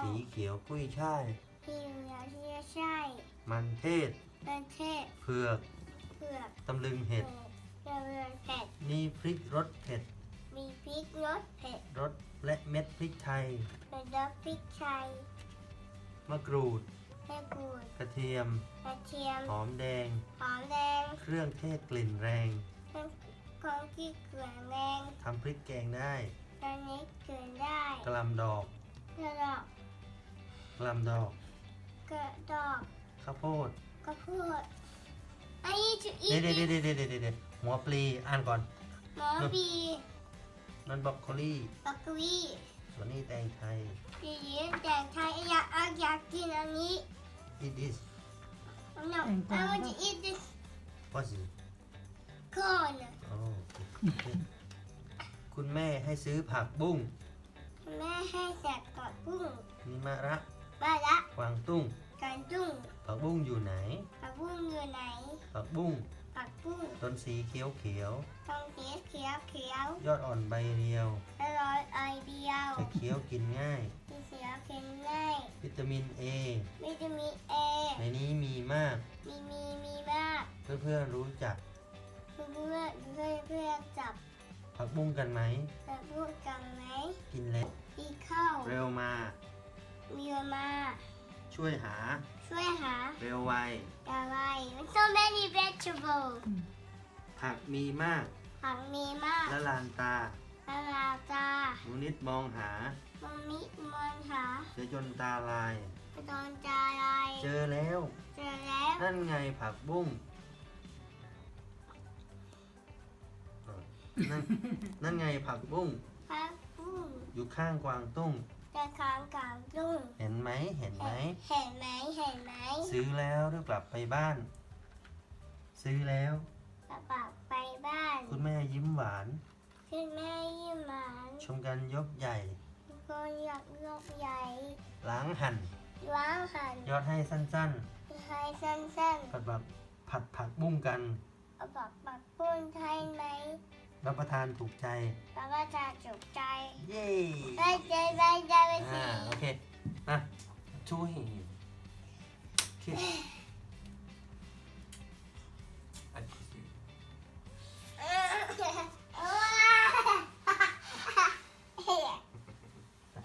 สีเขียวกุ้ยช่ายที่เหลือที่จะใช่มันเทศประเทศเผือกเผือกตำลึงเห็ดเรือเรือเผ็ดนี่พริกรสเผ็ด มีพริกรสเผ็ดรสและเม็ดพริกไทยเป็นรสพริกไทยมะกรูดแม่กูดกระเทียมกระเทียมหอมแดงหอมแดง เครื่องเทศกลิ่นแรงเครื่องของที่เกลือแรงทำพริกแกงได้ตอนนี้เกิดได้กะหลำดอกกระดอกกะห ลำดอกกระดอกข้าวโพดกระพูด I need to เดี๋ยว eat เดี๋ยว this เดี๋ยวเดี๋ยวเดี๋ยวเดี๋ยวหัวปลีอ่านก่อนหมอบีนั่นบรอกโคลีบักกวีส่วนนี้แตงไทยดีดีแต่ไทยอยากอายากกินอันนี้ it is No I want to eat this what's it corn อ๋อคุณแม่ให้ซื้อผักบุ้ง แม่ให้แสกกอดกุ้งนิมะระ บ้าละกวางตุ้งกันจุ้งผักบุ้งอยู่ไหนผักบุ้งอยู่ไหนผักบุ้งผักบุ้งต้นสีเขียวเขียวต้องสีเขียวเขียวๆยอดอ่อนใบเรียวอร่อยไอเดียวจะเคี้ยวกินง่ายสีเขียวเค็มง่ายวิตามิน A วิตามินเอในนี้มีมาก มีมีมีมากเพื่อนๆรู้จักเพื่อนเพื่อนเพื่อนเพื่อนจับผักบุ้งกันไหมจะพูดกันไหมกินเล็ก อีเข้า เร็วมา มีมาช่วยหาช่วยหาเร็วไวอะไร so many vegetables ผักมีมากผักมีมากละลานตาตลาดตาหนูนิดมองหามันมิมอนหาเสียจนตาลายไปโดนใจอะไรเจอแล้ว เจอแล้วนั่นไงผักบุ้งเออนั่นนั่นไงผักบุ้งพักบุ้งอยู่ข้างกวางตุ้ง จะค้างกลางดุ้งเห็นไหมเห็นไหม เห็นไหมเห็นไหมซื้อแล้วรีบกลับไปบ้าน ซื้อแล้ว กระเป๋าไปบ้านคุณแม่ยิ้มหวาน ขึ้นแม่ยิ้มหวานชมกันยกใหญ่คนอยากยกใหญ่ล้างหั่น ล้างหันยอดให้สั้นให้สั้นๆ ผัดแบบผัดผักบุ้งกัน ๆเอาปักปักปุ้นไทยไหมรับประทานถูกใจ แล้วก็จะจุกใจ เย้ ได้ใจได้ใจไปสิ อ่าโอเคอะช่วยโอเค